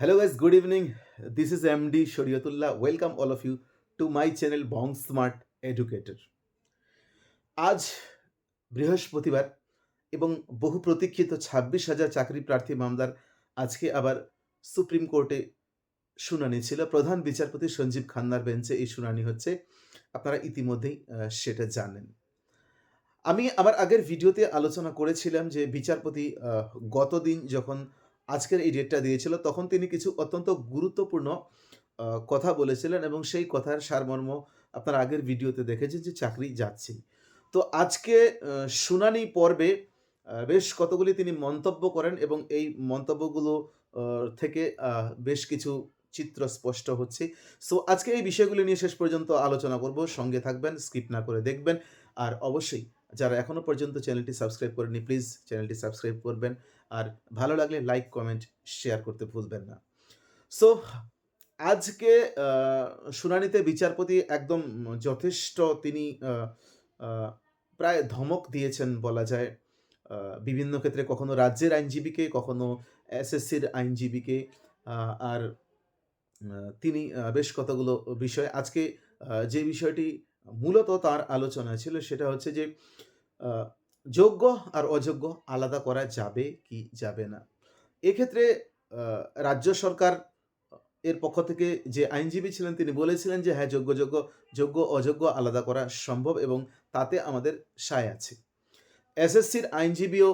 Hello guys, good evening. This is MD Shariatullah. Welcome all of you to my channel Bong Smart Educator. আজ বৃহস্পতিবার এবং বহু প্রতীক্ষিত ছাব্বিশ হাজার চাকরি প্রার্থী মামলার আজকে আবার সুপ্রিম কোর্টে শুনানি ছিল প্রধান বিচারপতি সঞ্জীব খান্নার বেঞ্চে এই শুনানি হচ্ছে আপনারা ইতিমধ্যেই সেটা জানেন আমি আমার আগের ভিডিওতে আলোচনা করেছিলাম যে বিচারপতি গতদিন যখন আজকের এই ডেটটা দিয়েছিল, তখন তিনি কিছু অত্যন্ত গুরুত্বপূর্ণ কথা বলেছিলেন এবং সেই কথার সারমর্ম আপনার আগের ভিডিওতে দেখেছেন যে চাকরি যাচ্ছে তো আজকে শুনানি পর্বে বেশ কতগুলি তিনি মন্তব্য করেন এবং এই মন্তব্যগুলো থেকে বেশ কিছু চিত্র স্পষ্ট হচ্ছে। সো আজকে এই বিষয়গুলি নিয়ে শেষ পর্যন্ত আলোচনা করব, সঙ্গে থাকবেন, স্কিপ না করে দেখবেন, আর অবশ্যই যারা এখনও পর্যন্ত চ্যানেলটি সাবস্ক্রাইব করেনি প্লিজ চ্যানেলটি সাবস্ক্রাইব করবেন। আর ভালো লাগলে লাইক, কমেন্ট, শেয়ার করতে ভুলবেন না। সো, আজকে শুনানিতে বিচারপতি একদম যথেষ্ট তিনি প্রায় ধমক দিয়েছেন বলা যায়। বিভিন্ন ক্ষেত্রে কখনো রাজ্যের আইনজীবীকে, কখনো এসএসসির আইনজীবীকে আর তিনি বেশ কতগুলো বিষয়। আজকে যে বিষয়টি মূলত তার আলোচনা ছিল সেটা হচ্ছে যে যোগ্য আর অযোগ্য আলাদা করা যাবে কি যাবে না। এক্ষেত্রে রাজ্য সরকার এর পক্ষ থেকে যে আইনজীবী ছিলেন তিনি বলেছিলেন যে হ্যাঁ যোগ্য যোগ্য যোগ্য, অযোগ্য আলাদা করা সম্ভব এবং তাতে আমাদের সায় আছে। এসএসসির আইনজীবীও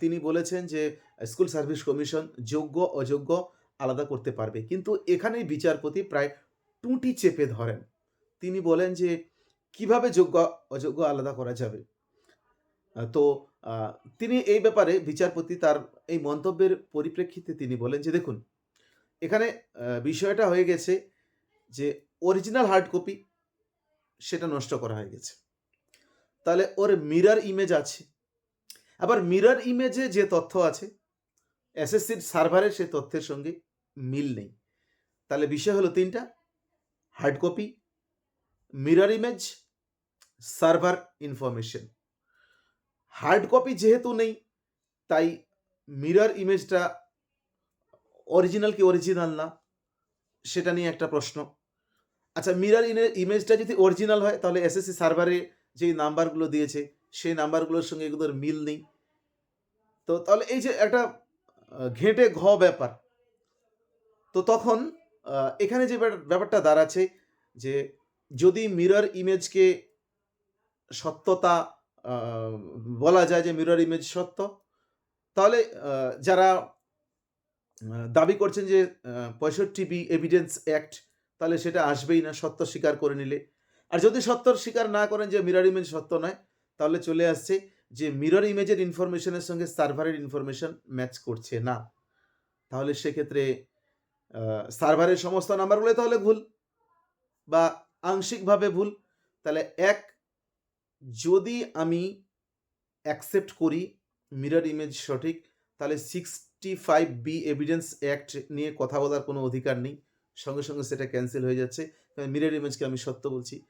তিনি বলেছেন যে, স্কুল সার্ভিস কমিশন যোগ্য, অযোগ্য আলাদা করতে পারবে। কিন্তু এখানেই বিচারপতি প্রায় টুটি চেপে ধরেন। তিনি বলেন যে কীভাবে যোগ্য, অযোগ্য আলাদা করা যাবে? তো তিনি এই ব্যাপারে বিচারপতি তার এই মন্তব্যের পরিপ্রেক্ষিতে তিনি বলেন যে, দেখুন, এখানে বিষয়টা হয়ে গেছে যে অরিজিনাল হার্ড কপি সেটা নষ্ট করা হয়ে গেছে। তাহলে ওর মিরর ইমেজ আছে। আবার মিরর ইমেজে যে তথ্য আছে এসএসসির সার্ভারের সেই তথ্যের সঙ্গে মিল নেই। তাহলে বিষয় হলো তিনটা hard copy mirror image server information. Hard copy যেহেতু নেই, তাই মিরর ইমেজটা অরিজিনাল কি অরিজিনাল না, সেটা নিয়ে একটা প্রশ্ন। আচ্ছা মিরর ইমেজটা যদি অরিজিনাল হয়, তাহলে এসএসসি সার্ভারে যেই নাম্বারগুলো দিয়েছে, সেই নাম্বারগুলোর সঙ্গে এগুলোর মিল নেই। তো তাহলে এই যে একটা ঘেঁটে ঘ ব্যাপার। তো তখন এখানে যে ব্যাপার- ব্যাপারটা দাঁড়াচ্ছে যে যদি মিরর ইমেজকে সত্যতা বলা যায় যে মিরর ইমেজ সত্য। তাহলে যারা দাবি করছেন যে পঁয়ষট্টি বি এভিডেন্স অ্যাক্ট তাহলে সেটা আসবেই না, সত্য স্বীকার করে নিলে। আর যদি সত্য স্বীকার না করেন যে মিরর ইমেজ সত্য নয়, তাহলে চলে আসছে যে মিরর ইমেজের ইনফরমেশনের সঙ্গে সার্ভারের ইনফরমেশন ম্যাচ করছে না। তাহলে সেক্ষেত্রে সার্ভারের সমস্ত নাম্বারগুলো তাহলে ভুল বা আংশিকভাবে ভুল। তাহলে এক যদি আমি অ্যাকসেপ্ট করি মিরর ইমেজ সঠিক, তাহলে sixty five B evidence act নিয়ে কথা বলার কোনো অধিকার নেই। সঙ্গে সঙ্গে সেটা ক্যান্সেল হয়ে যাচ্ছে। মিরর ইমেজকে আমি সত্য বলছি।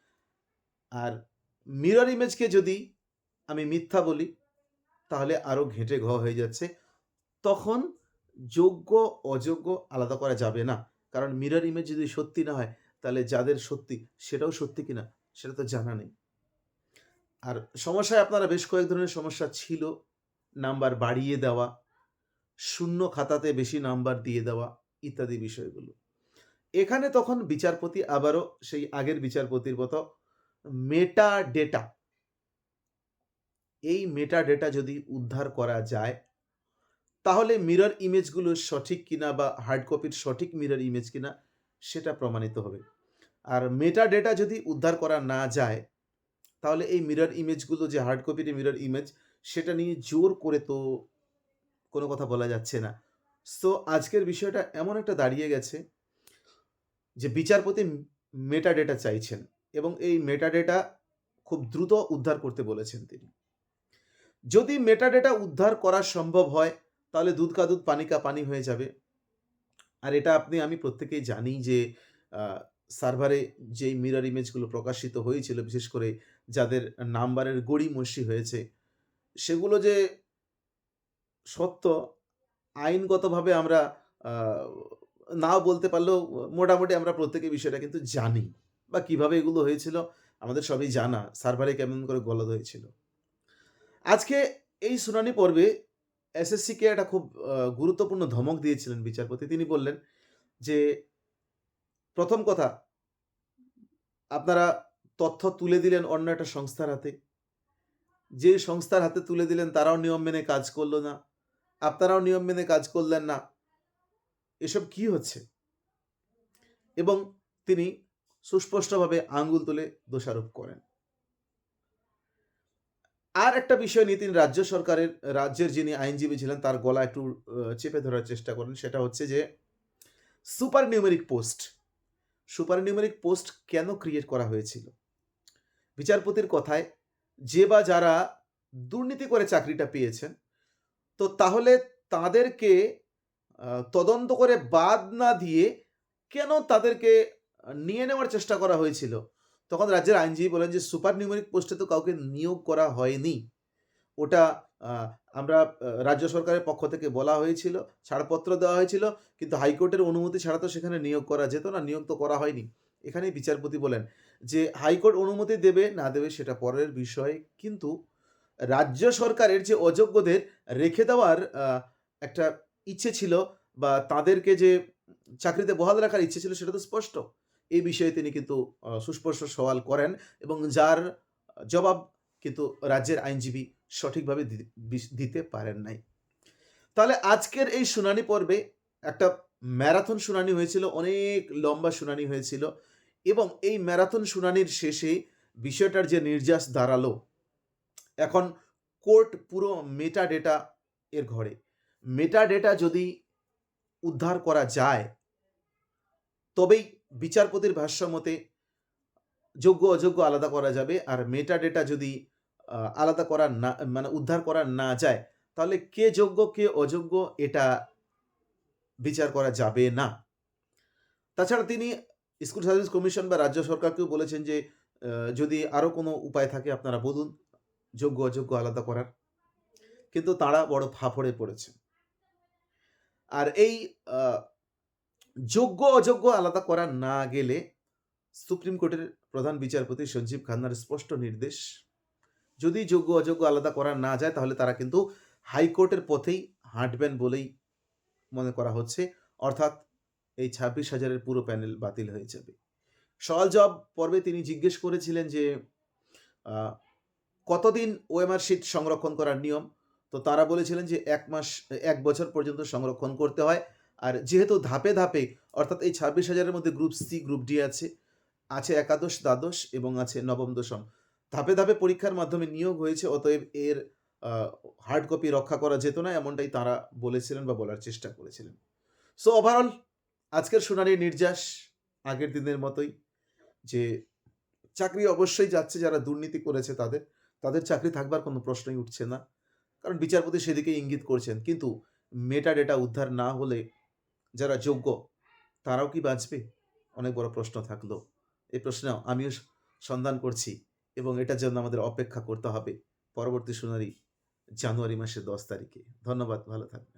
আর মিরর ইমেজকে যদি আমি মিথ্যা বলি, তাহলে আরও ঘেঁটে ঘ হয়ে যাচ্ছে। তখন যোগ্য, অযোগ্য আলাদা করা যাবে না। কারণ মিরর ইমেজ যদি সত্যি না হয়, তাহলে যাদের সত্যি, সেটাও সত্যি কিনা, সেটা তো জানা নেই। আর সমস্যায় আপনারা বেশ কয়েক ধরনের সমস্যা ছিল। নাম্বার বাড়িয়ে দেওয়া, শূন্য খাতাতে বেশি নাম্বার দিয়ে দেওয়া ইত্যাদি বিষয়গুলো। এখানে তখন বিচারপতি আবারও সেই আগের বিচারপতির মতো মেটা ডেটা এই মেটা ডেটা যদি উদ্ধার করা যায়, তাহলে মিরর ইমেজগুলো সঠিক কিনা বা হার্ড কপির সঠিক মিরর ইমেজ কিনা, সেটা প্রমাণিত হবে। আর মেটা ডেটা যদি উদ্ধার করা না যায় তাহলে এই মিরর ইমেজগুলো যে হার্ড কপির মিরর ইমেজ সেটা নিয়ে জোর করে তো কোনো কথা বলা যাচ্ছে না। সো আজকের বিষয়টা এমন একটা দাঁড়িয়ে গেছে যে বিচারপতি মেটা ডেটা চাইছেন এবং এই মেটা ডেটা খুব দ্রুত উদ্ধার করতে বলেছেন তিনি। যদি মেটা ডেটা উদ্ধার করা সম্ভব হয়, তাহলে দুধ কা দুধ, পানি কা পানি হয়ে যাবে। আর এটা আপনি, আমি প্রত্যেকেই জানি যে সার্ভারে যেই মিরর ইমেজগুলো প্রকাশিত হয়েছিল, বিশেষ করে যাদের নাম্বারের গড়ি গড়িমসি হয়েছে, সেগুলো যে সত্য, আইনগতভাবে আমরা না বলতে পারলেও মোটামুটি আমরা প্রত্যেকে বিষয়টা কিন্তু জানি বা কীভাবে এগুলো হয়েছিল, আমাদের সবই জানা, সার্ভারে কেমন করে গলদ হয়েছিল। আজকে এই শুনানি পর্বে এসএসসিকে একটা খুব গুরুত্বপূর্ণ ধমক দিয়েছিলেন বিচারপতি। তিনি বললেন যে, প্রথম কথা, আপনারা তথ্য তুলে দিলেন অন্য একটা সংস্থার হাতে। যে সংস্থার হাতে তুলে দিলেন, তারাও নিয়ম মেনে কাজ করল না। আপনারাও নিয়ম মেনে কাজ করলেন না। এসব কি হচ্ছে? এবং তিনি সুস্পষ্টভাবে আঙ্গুল তুলে দোষারোপ করেন। আর একটা বিষয় নিয়ে তিনি রাজ্য সরকারের, রাজ্যের যিনি আইনজীবী ছিলেন, তার গলা একটু চেপে ধরার চেষ্টা করেন। সেটা হচ্ছে যে super numeric post. Super numeric post কেন ক্রিয়েট করা হয়েছিল? বিচারপতির কথায় যে বা যারা দুর্নীতি করে চাকরিটা পেয়েছেন, তো তাহলে তাদেরকে তদন্ত করে বাদ না দিয়ে কেন তাদেরকে নিয়ে নেওয়ার চেষ্টা করা হয়েছিল? তখন রাজ্যের আইনজীবী বলেন যে সুপার নিউমেরিক পোস্টে তো কাউকে নিয়োগ করা হয়নি। ওটা আমরা রাজ্য সরকারের পক্ষ থেকে বলা হয়েছিল, ছাড়পত্র দেওয়া হয়েছিল, কিন্তু হাইকোর্টের অনুমতি ছাড়া তো সেখানে নিয়োগ করা যেত না, নিয়োগ তো করা হয়নি। এখানেই বিচারপতি বলেন যে হাইকোর্ট অনুমতি দেবে, না দেবে সেটা পরের বিষয়। কিন্তু রাজ্য সরকারের যে অযোগ্যদের রেখে দেওয়ার একটা ইচ্ছে ছিল বা তাদেরকে যে চাকরিতে বহাল রাখার ইচ্ছে ছিল সেটা তো স্পষ্ট। এই বিষয়ে তিনি কিন্তু সুস্পষ্ট সওয়াল করেন এবং যার জবাব কিন্তু রাজ্যের আইনজীবী সঠিকভাবে দিতে পারেন নাই। তাহলে আজকের এই শুনানি পর্বে একটা ম্যারাথন শুনানি হয়েছিল, অনেক লম্বা শুনানি হয়েছিল। এবং এই ম্যারাথন শুনানির শেষে বিষয়টার যে নির্যাস দাঁড়াল, এখন কোর্ট পুরো মেটা ডেটা এর ঘরে। মেটা ডেটা যদি উদ্ধার করা যায়, তবেই বিচারপতির ভাষ্য মতে যোগ্য অযোগ্য আলাদা করা যাবে। আর মেটা ডেটা যদি আলাদা করা না মানে উদ্ধার করা না যায়, তাহলে কে যোগ্য, কে অযোগ্য, এটা বিচার করা যাবে না। তাছাড়া তিনি স্কুল সার্ভিস কমিশন বা রাজ্য সরকারকেও বলেছেন যে যদি আরও কোনো উপায় থাকে, আপনারা বলুন। যোগ্য, অযোগ্য আলাদা করার। কিন্তু তারা বড় ফাফড়ে পড়েছে। আর এই যোগ্য, অযোগ্য আলাদা করা না গেলে সুপ্রিম কোর্টের প্রধান বিচারপতি সঞ্জীব খান্নার স্পষ্ট নির্দেশ, যদি যোগ্য, অযোগ্য আলাদা করা না যায়, তাহলে তারা কিন্তু হাইকোর্টের পথেই হাঁটবেন বলেই মনে করা হচ্ছে। অর্থাৎ এই ছাব্বিশ হাজারের পুরো প্যানেল বাতিল হয়ে যাবে। সওয়াল জবাব পর্বে তিনি জিজ্ঞেস করেছিলেন যে কতদিন ওএমআর শিট সংরক্ষণ করার নিয়ম? তো তারা বলেছিলেন যে, এক মাস, এক বছর পর্যন্ত সংরক্ষণ করতে হয়। আর যেহেতু ধাপে ধাপে, অর্থাৎ এই ছাব্বিশ হাজারের মধ্যে গ্রুপ সি, গ্রুপ ডি আছে আছে একাদশ, দ্বাদশ এবং আছে নবম, দশম। ধাপে ধাপে পরীক্ষার মাধ্যমে নিয়োগ হয়েছে, অতএব এর হার্ড কপি রক্ষা করা যেত না, এমনটাই তারা বলেছিলেন বা বলার চেষ্টা করেছিলেন। সো ওভারঅল আজকের শুনানির নির্যাস আগের দিনের মতোই যে চাকরি অবশ্যই যাচ্ছে, যারা দুর্নীতি করেছে তাদের তাদের চাকরি থাকবার কোনো প্রশ্নই উঠছে না। কারণ বিচারপতি সেদিকে ইঙ্গিত করছেন, কিন্তু মেটা ডেটা উদ্ধার না হলে যারা যোগ্য, তারাও কি বাঁচবে? অনেক বড় প্রশ্ন থাকল। এই প্রশ্নে আমিও সন্ধান করছি এবং এটার জন্য আমাদের অপেক্ষা করতে হবে। পরবর্তী শুনানি জানুয়ারি মাসের দশ তারিখে। ধন্যবাদ, ভালো থাকবেন।